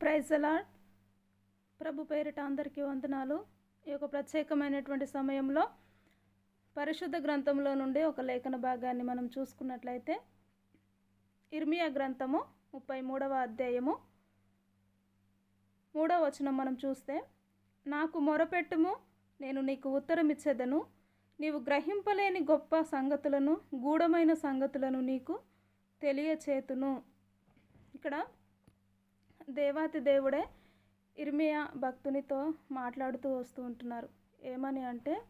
ప్రైజలా ప్రభు పేరిట అందరికీ వందనాలు. ఈ యొక్క ప్రత్యేకమైనటువంటి సమయంలో పరిశుద్ధ గ్రంథంలో నుండి ఒక లేఖన భాగాన్ని మనం చూసుకున్నట్లయితే ఇర్మియా గ్రంథము ముప్పై మూడవ అధ్యాయము మూడవ వచనం మనం చూస్తే నాకు మొరపెట్టుము నేను నీకు ఉత్తరం ఇచ్చేదను నీవు గ్రహింపలేని గొప్ప సంగతులను గూఢమైన సంగతులను నీకు తెలియచేతును. ఇక్కడ దేవాతి దేవుడే ఇర్మియా భక్తునితో మాట్లాడుతూ వస్తూ ఉంటున్నారు. ఏమని అంటే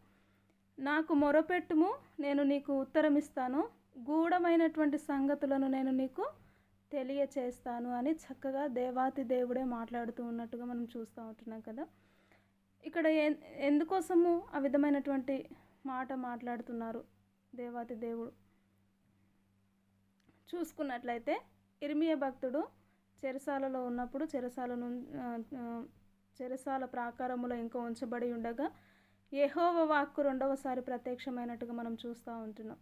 నాకు మొరపెట్టుము నేను నీకు ఉత్తరం ఇస్తాను గూఢమైనటువంటి సంగతులను నేను నీకు తెలియచేస్తాను అని చక్కగా దేవాతి దేవుడే మాట్లాడుతూ ఉన్నట్టుగా మనం చూస్తూ ఉంటున్నాం కదా. ఇక్కడ ఎ- ఎందుకోసము ఆ విధమైనటువంటి మాట మాట్లాడుతున్నారు దేవాతి దేవుడు? చూసుకున్నట్లయితే ఇర్మియ భక్తుడు చెరసాలలో ఉన్నప్పుడు చెరసాలను చెరసాల ప్రాకారములో ఇంకా ఉంచబడి ఉండగా యహోవ వాక్కు రెండవసారి ప్రత్యక్షమైనట్టుగా మనం చూస్తూ ఉంటున్నాం.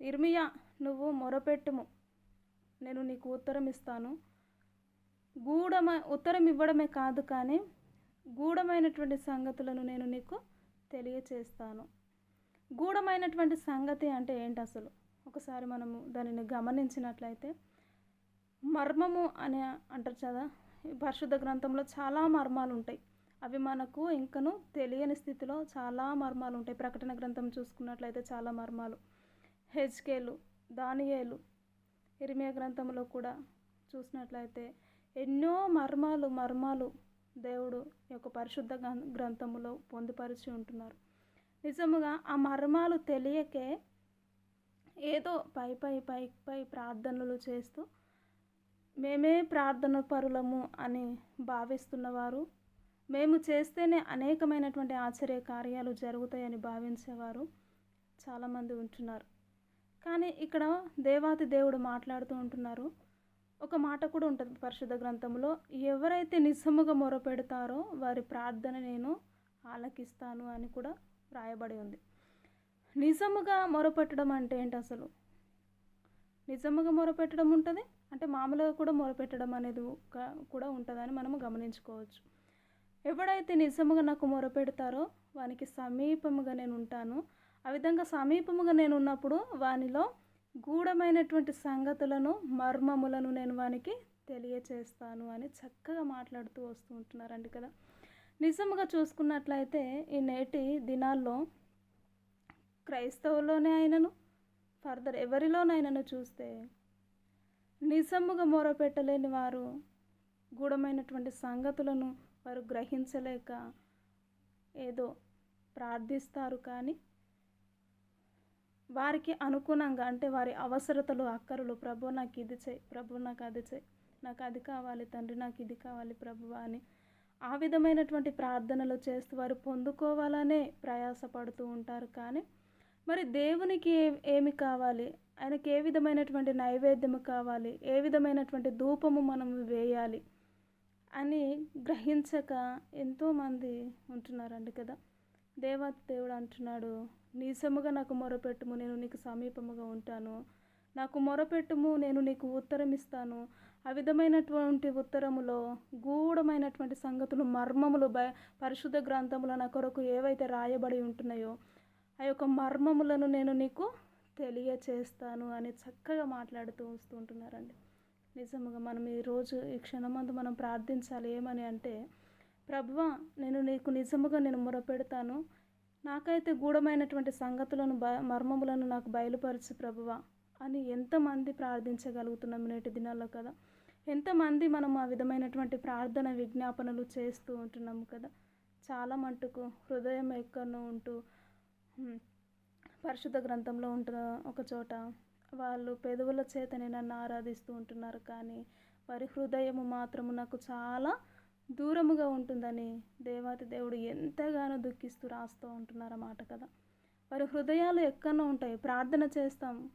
ఇర్మియా నువ్వు మొరపెట్టుము. నేను నీకు ఉత్తరం ఇస్తాను. గూఢమ ఉత్తరం ఇవ్వడమే కాదు కానీ గూఢమైనటువంటి సంగతులను నేను నీకు తెలియచేస్తాను. గూఢమైనటువంటి సంగతి అంటే ఏంటి అసలు? ఒకసారి మనము దానిని గమనించినట్లయితే మర్మము అని అంటారు కదా పరిశుద్ధ గ్రంథంలో చాలా మర్మాలు ఉంటాయి. అవి మనకు ఇంకను తెలియని స్థితిలో చాలా మర్మాలు ఉంటాయి. ప్రకటన గ్రంథం చూసుకున్నట్లయితే చాలా మర్మాలు. హెజ్కేలు దానియేలు ఇరిమియా గ్రంథంలో కూడా చూసినట్లయితే ఎన్నో మర్మాలు మర్మాలు దేవుడు ఈ యొక్క పరిశుద్ధ గ్రం- గ్రంథములో పొందుపరిచి ఉంటున్నారు. నిజముగా ఆ మర్మాలు తెలియకే ఏదో పై పై పై పై ప్రార్థనలు చేస్తూ మేమే ప్రార్థన పరులము అని భావిస్తున్నవారు. మేము చేస్తేనే అనేకమైనటువంటి ఆశ్చర్య కార్యాలు జరుగుతాయని భావించేవారు చాలామంది ఉంటున్నారు. కానీ ఇక్కడ దేవాతి దేవుడు మాట్లాడుతూ ఉంటున్నారు. ఒక మాట కూడా ఉంటుంది పరిశుద్ధ గ్రంథంలో ఎవరైతే నిజముగా మొరపెడతారో వారి ప్రార్థన నేను ఆలకిస్తాను అని కూడా రాయబడి ఉంది. నిజముగా మొరపెట్టడం అంటే ఏంటి అసలు? నిజముగా మొరపెట్టడం ఉంటుంది అంటే మామూలుగా కూడా మొరపెట్టడం అనేది కూడా ఉంటుందని మనము గమనించుకోవచ్చు. ఎవడైతే నిజముగా నాకు మొరపెడతారో వానికి సమీపముగా నేను ఉంటాను. ఆ విధంగా సమీపముగా నేను ఉన్నప్పుడు వానిలో గూఢమైనటువంటి సంగతులను మర్మములను నేను వానికి తెలియచేస్తాను అని చక్కగా మాట్లాడుతూ వస్తూ ఉంటున్నారండి కదా. నిజముగా చూసుకున్నట్లయితే ఈ నేటి దినాల్లో క్రైస్తవులోనే అయినను ఫర్దర్ ఎవరిలోనైనాను చూస్తే నిజముగా మొరపెట్టలేని వారు గూఢమైనటువంటి సంగతులను వారు గ్రహించలేక ఏదో ప్రార్థిస్తారు కానీ వారికి అనుగుణంగా అంటే వారి అవసరతలు అక్కరులు ప్రభు నాకు ఇది చేయి ప్రభు నాకు అది చేయి నాకు అది కావాలి తండ్రి నాకు ఇది కావాలి ప్రభు అని ఆ విధమైనటువంటి ప్రార్థనలు చేస్తూ వారు పొందుకోవాలనే ప్రయాసపడుతూ ఉంటారు. కానీ మరి దేవునికి ఏ ఏమి కావాలి? ఆయనకి ఏ విధమైనటువంటి నైవేద్యము కావాలి? ఏ విధమైనటువంటి ధూపము మనం వేయాలి? అని గ్రహించక ఎంతోమంది ఉంటున్నారండి కదా. దేవత దేవుడు అంటున్నాడు నీసముగా నాకు మొరపెట్టుము నేను నీకు సమీపముగా ఉంటాను. నాకు మొరపెట్టుము నేను నీకు ఉత్తరం ఇస్తాను. ఆ విధమైనటువంటి ఉత్తరములో గూఢమైనటువంటి సంగతులు మర్మములు బ పరిశుద్ధ గ్రంథములు నా కొరకు ఏవైతే రాయబడి ఉంటున్నాయో ఆ యొక్క మర్మములను నేను నీకు తెలియచేస్తాను అని చక్కగా మాట్లాడుతూ వస్తూ ఉంటున్నారండి. నిజముగా మనం ఈరోజు ఈ క్షణమందు మనం ప్రార్థించాలి ఏమని అంటే ప్రభువా నేను నీకు నిజముగా నేను మొరపెడతాను. నాకైతే గూఢమైనటువంటి సంగతులను బ మర్మములను నాకు బయలుపరచు ప్రభువా అని ఎంతమంది ప్రార్థించగలుగుతున్నాం నేటి దినాల్లో కదా. ఎంతమంది మనం ఆ విధమైనటువంటి ప్రార్థన విజ్ఞాపనలు చేస్తూ ఉంటున్నాము కదా. చాలా మట్టుకు హృదయం ఎక్కడో ఉంటూ పరిశుద్ధ గ్రంథంలో ఉంటున్న ఒక చోట వాళ్ళు పెదవుల చేతనే నన్ను ఆరాధిస్తూ ఉంటున్నారు కానీ వారి హృదయము మాత్రము నాకు చాలా దూరముగా ఉంటుందని దేవాతి దేవుడు ఎంతగానో దుఃఖిస్తూ రాస్తూ ఉంటున్నారు అన్నమాట కదా. వారి హృదయాలు ఎక్కడో ఉంటాయి. ప్రార్థన చేస్తాం.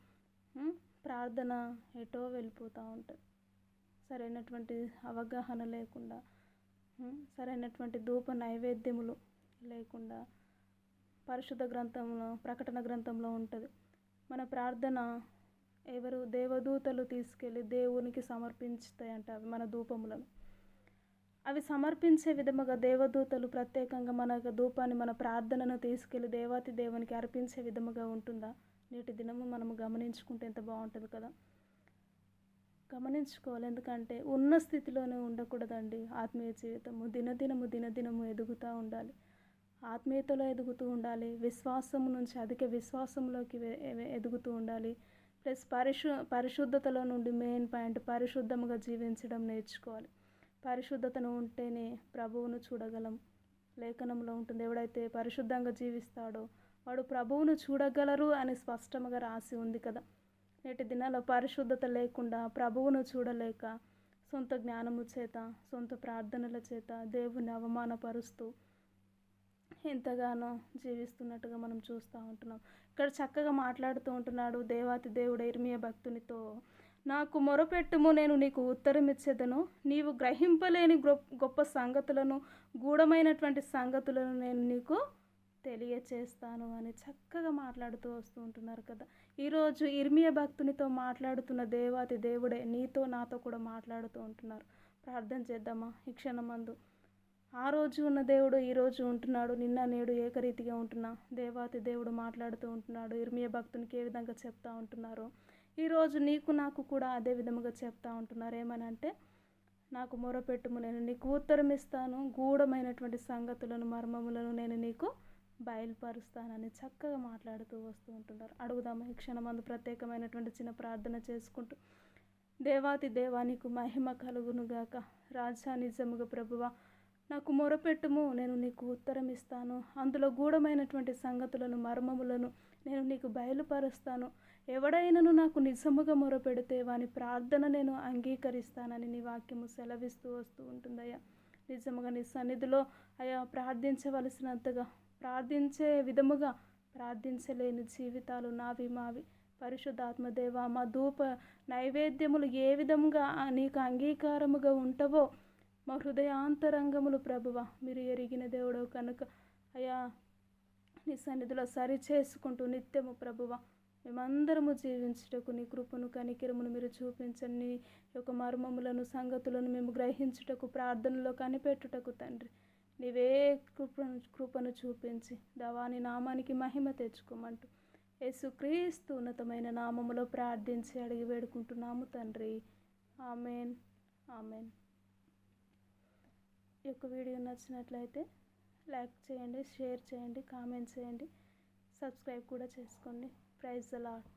ప్రార్థన ఎటో వెళ్ళిపోతూ ఉంటుంది. సరైనటువంటి అవగాహన లేకుండా సరైనటువంటి ధూప నైవేద్యములు లేకుండా పరిశుద్ధ గ్రంథంలో ప్రకటన గ్రంథంలో ఉంటుంది. మన ప్రార్థన ఎవరు దేవదూతలు తీసుకెళ్ళి దేవునికి సమర్పించుతాయంట అవి మన ధూపములను. అవి సమర్పించే విధముగా దేవదూతలు ప్రత్యేకంగా మన ధూపాన్ని మన ప్రార్థనను తీసుకెళ్ళి దేవాతి దేవునికి అర్పించే విధముగా ఉంటుందా? నేటి దినము మనము గమనించుకుంటే ఎంత బాగుంటుంది కదా. గమనించుకోవాలి. ఎందుకంటే ఉన్న స్థితిలోనే ఉండకూడదండి ఆత్మీయ జీవితము. దినదినము దినదినము ఎదుగుతూ ఉండాలి. ఆత్మీయతలో ఎదుగుతూ ఉండాలి. విశ్వాసం నుంచి అధిక విశ్వాసంలోకి ఎదుగుతూ ఉండాలి. ప్లస్ పరిశు పరిశుద్ధతలో నుండి మెయిన్ పాయింట్ పరిశుద్ధముగా జీవించడం నేర్చుకోవాలి. పరిశుద్ధతను ఉంటేనే ప్రభువును చూడగలం. లేఖనంలో ఉంటుంది ఎవడైతే పరిశుద్ధంగా జీవిస్తాడో వాడు ప్రభువును చూడగలరు అని స్పష్టంగా రాసి ఉంది కదా. నేటి దినాల్లో పరిశుద్ధత లేకుండా ప్రభువును చూడలేక సొంత జ్ఞానము చేత సొంత ప్రార్థనల చేత దేవుని అవమానపరుస్తూ ఎంతగానో జీవిస్తున్నట్టుగా మనం చూస్తూ ఉంటున్నాం. ఇక్కడ చక్కగా మాట్లాడుతూ ఉంటున్నాడు దేవాతి దేవుడు ఇర్మియ భక్తునితో. నాకు మొరపెట్టుము నేను నీకు ఉత్తరం ఇచ్చేదను నీవు గ్రహింపలేని గొప్ప గొప్ప సంగతులను గూఢమైనటువంటి సంగతులను నేను నీకు తెలియచేస్తాను అని చక్కగా మాట్లాడుతూ వస్తూ ఉంటున్నారు కదా. ఈరోజు ఇర్మియ భక్తునితో మాట్లాడుతున్న దేవాతి దేవుడే నీతో నాతో కూడా మాట్లాడుతూ ఉంటున్నారు. ప్రార్థన చేద్దామా? ఈ క్షణమందు ఆ రోజు ఉన్న దేవుడు ఈ రోజు ఉంటున్నాడు. నిన్న నేడు ఏకరీతిగా ఉంటున్నా. దేవాతి దేవుడు మాట్లాడుతూ ఉంటున్నాడు. ఇర్మియ భక్తునికి ఏ విధంగా చెప్తా ఉంటున్నారో ఈరోజు నీకు నాకు కూడా అదే విధముగా చెప్తా ఉంటున్నారు. ఏమనంటే నాకు మొరపెట్టుము నేను. నీకు ఉత్తరం ఇస్తాను. గూఢమైనటువంటి సంగతులను మర్మములను నేను నీకు బయలుపరుస్తానని చక్కగా మాట్లాడుతూ వస్తూ ఉంటున్నారు. అడుగుదాము ఈ క్షణమందు ప్రత్యేకమైనటువంటి చిన్న ప్రార్థన చేసుకుంటూ. దేవాతి దేవానికి మహిమ కలుగునుగాక. రాజా నిజముగా ప్రభువా నాకు మొరపెట్టుము నేను నీకు ఉత్తరం ఇస్తాను అందులో గూఢమైనటువంటి సంగతులను మర్మములను నేను నీకు బయలుపరుస్తాను. ఎవడైనను నాకు నిజముగా మొరపెడితే వాని ప్రార్థన నేను అంగీకరిస్తానని నీ వాక్యము సెలవిస్తూ వస్తూ ఉంటుందయ్యా. నిజముగా నీ సన్నిధిలో అయా ప్రార్థించవలసినంతగా ప్రార్థించే విధముగా ప్రార్థించలేని జీవితాలు నావి మావి. పరిశుద్ధాత్మదేవ మా ధూప నైవేద్యములు ఏ విధముగా నీకు అంగీకారముగా ఉంటవో మా హృదయాంతరంగములు ప్రభువ మీరు ఎరిగిన దేవుడు కనుక. అయా నీ సన్నిధిలో సరి చేసుకుంటూ నిత్యము ప్రభువ మేమందరము జీవించుటకు నీ కృపను కనికిరమును మీరు చూపించండి. నీ యొక్క మర్మములను సంగతులను మేము గ్రహించుటకు ప్రార్థనలో కనిపెట్టుటకు తండ్రి. నీవే కృపను కృపను చూపించి దవాని నామానికి మహిమ తెచ్చుకోమంటూ. యేసుక్రీస్తు ఉన్నతమైన నామములో ప్రార్థించి అడిగి వేడుకుంటున్నాము తండ్రి. ఆమెన్. ఆమెన్. యొక్క వీడియో నచ్చినట్లయితే లైక్ చేయండి షేర్ చేయండి కామెంట్ చేయండి. సబ్స్క్రైబ్ కూడా చేసుకోండి. Praise allot